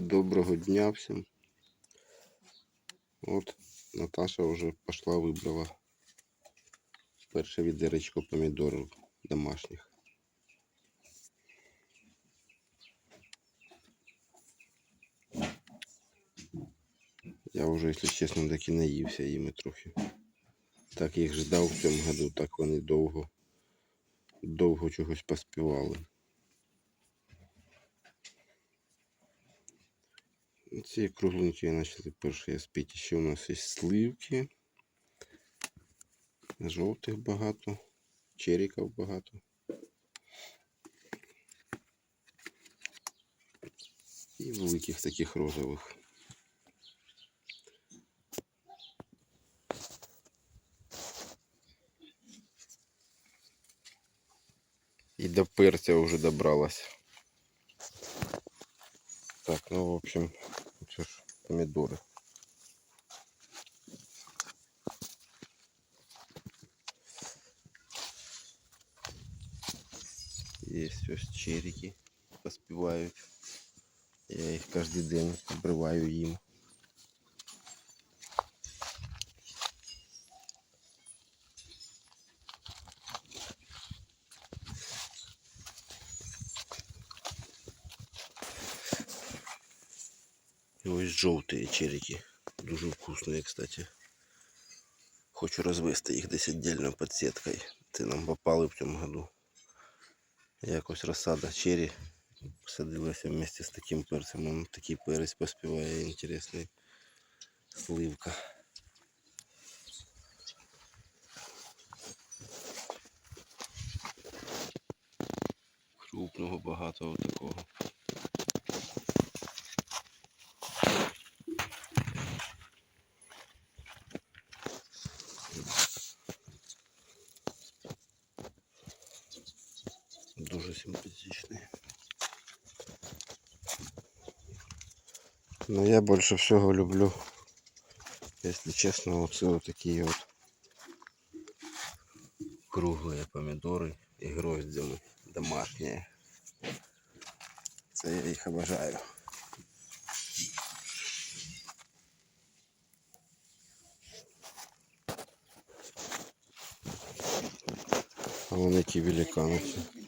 Доброго дня всім. От Наташа вже пішла вибрала перше відеречко помідорів домашніх. Я вже, якщо чесно, так і наївся їми трохи. Так їх ждав в цьому году, так вони довго, довго чогось поспівали. Ці кругленькі почали перші спіти. Ще у нас є сливки. Жовтих багато, черіків багато. І великих таких розових. І до перця вже добралась. Так, ну в общем, це ж помідори. Есть ось черики поспівають. Я їх кожен день обриваю їм. І ось жовті черики. Дуже вкусні, кстати. Хочу розвести їх десь віддільно під сіткою. Це нам попали в цьому году. Якось розсада черри садилася вместе з таким перцем. Он такий перець поспіває інтересний. Сливка. Крупного багато такого. Дуже. Но я больше всего люблю, если честно, вот вот такие вот круглые помидоры и гроздями домашние. Це я їх обожаю. Вон які великани. ці.